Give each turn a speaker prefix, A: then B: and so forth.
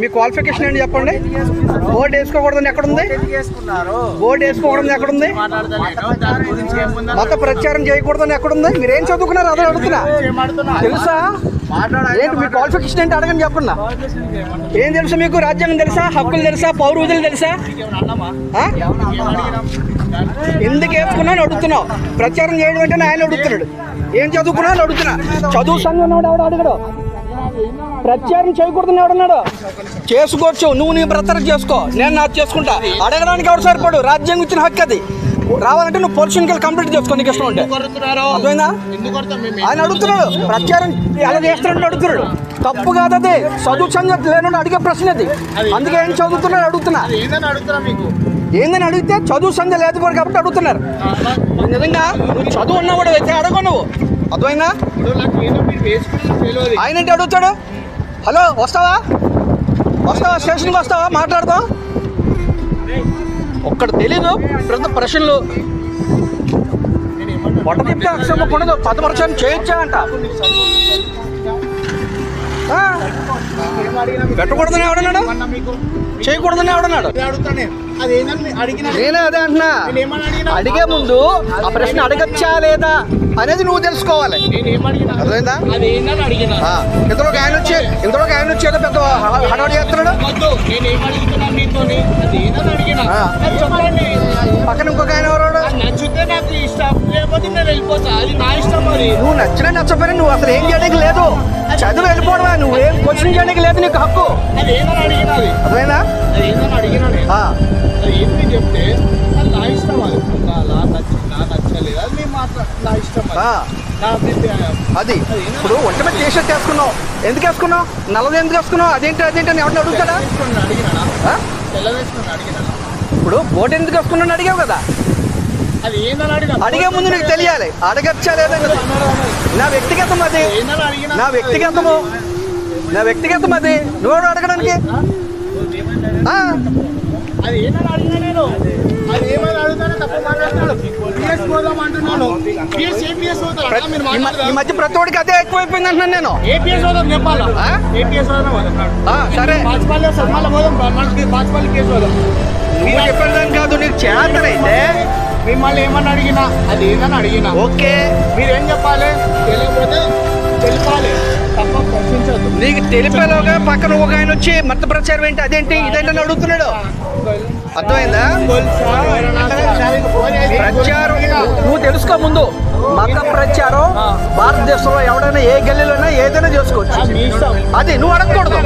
A: మీ qualification ఏంటి చెప్పండి? Board వేసుకోకూడదని ఎక్కడుంది?
B: ఎందుకు చేసుకున్నారు
A: బోర్డు వేసుకోకూడదని ఎక్కడుంది? మత ప్రచారం చేయకూడదని ఎక్కడుంది? మీరు ఏం చదువుకున్నారు? అదే అడుగుతున్నా. తెలుసా? ఏంటి మీ క్వాలిఫికేషన్ ఏంటి? అడగని చెప్పండి. ఏం తెలుసు మీకు? రాజ్యాంగం తెలుసా? హక్కులు తెలుసా? పౌర విధులు తెలుసా? ఎందుకు వేసుకున్నాను అడుగుతున్నావు. ప్రచారం చేయడం అంటే ఆయన అడుగుతున్నాడు. ఏం చదువుకున్నాను అడుగుతున్నా. చదువు సంఘం ఎవడు? అడగడు. ప్రచారం చేయకూడదని ఎవడన్నాడు చేసుకోవచ్చు నువ్వు నీ బ్రతర్ చేసుకో నేను నాకు చేసుకుంటా. అడగడానికి ఎవడు సరిపడు? రాజ్యాంగం ఇచ్చిన హక్కు అది. రావాలంటే నువ్వు పొజిషన్కి వెళ్ళి కంప్లీట్ చేసుకో నీకు ఇష్టం ఉంటే. అర్థమైందా? ఆయన అడుగుతున్నాడు. ప్రచారం ఎలా చేస్తున్నాడు అడుగుతున్నాడు. తప్పు కాదు అది. చదువు సంగతి లేనుండి అడిగే ప్రశ్న అది. అందుకే ఏం చదువుతున్నాడు అడుగుతున్నా.
C: ఏందని
A: అడిగితే చదువు సంధ్య లేదు కాబట్టి అడుగుతున్నారు. నిజంగా నువ్వు చదువు ఉన్నవాడు అయితే అడగవు నువ్వు.
C: తెలియదు.
A: ఆయన ఏంటి అడుగుతాడు? హలో వస్తావా? వస్తావా? స్టేషన్కి వస్తావా? మాట్లాడదాం ఒక్కడ తెలీదు ప్రతి ప్రశ్నలు. పొట్ట తిప్పితే అక్షరం ఉండదు పదపరచని చేయొచ్చా అంట. పెట్టకూడదని ఎవడన్నాడు? చేయకూడదని ఎవడన్నాడు?
C: నేను అది
A: అంటున్నా. అడిగే ముందు ఆ ప్రశ్న అడగచ్చా లేదా అనేది నువ్వు తెలుసుకోవాలి. అర్థమైందా? ఇంతలో ఒక ఆయన వచ్చి ఇంతలో ఒక ఆయన వచ్చి ఏదో పెద్ద హడావుడి చేస్తున్నాడు. పక్కన ఇంకొక ఆయన ఎవరాడు?
C: నచ్చితే నాకు ఇష్టం లేకపోతే నేను వెళ్ళిపోతా. అది నా ఇష్టం మరి.
A: నువ్వు నచ్చినా నచ్చపోయినా నువ్వు అసలు ఏం చేయడానికి లేదు. చదువు వెళ్ళిపోవడమా నువ్వు ఏం క్వశ్చన్ చేయడానికి లేదు నీకు హక్కు.
C: ఏంటి చెప్తే నా ఇష్టం అది. నా నా నచ్చి నా నచ్చలేదు. అది నేను నా ఇష్టం అది.
A: ఇప్పుడు ఒంటి మీద టీ షర్ట్ వేసుకున్నావు. ఎందుకు వేసుకున్నావు? నల్లది ఎందుకు వేసుకున్నావు? అదేంటి అదేంటి అని ఎవరిని అడుగుతాడా? ఇప్పుడు బోట్ ఎందుకు వేసుకున్నాను అడిగావు కదా. అడిగే ముందు నీకు తెలియాలి. అడగచ్చా లేదా నా వ్యక్తిగతం అది. నా వ్యక్తిగతము. నా వ్యక్తిగతం అది. నువ్వు అడగడానికి? ఈ మధ్య ప్రతి ఒడికి అదే ఎక్కువైపోయింది అంటున్నాను నేను. సరే. నువ్వు చెప్పేదాన్ని కాదు నీకు చేతనైతే
C: మిమ్మల్ని ఏమని అడిగినా అది ఏందని అడిగినా.
A: ఓకే.
C: మీరేం చెప్పాలి? తెలియకపోతే తెలిపాలి. తప్ప ప్రశ్నించద్దు.
A: నీకు తెలిపేలోగా పక్కన ఒక ఆయన వచ్చి మత ప్రచారం ఏంటి అదేంటి ఇదేంటని అడుగుతున్నాడు. అర్థమైందా? ప్రచారం నువ్వు తెలుసుకో ముందు. మత ప్రచారం భారతదేశంలో ఎవడైనా ఏ గల్లీలోనే ఏదైనా చేసుకోవచ్చు. అది నువ్వు అడగకూడదు.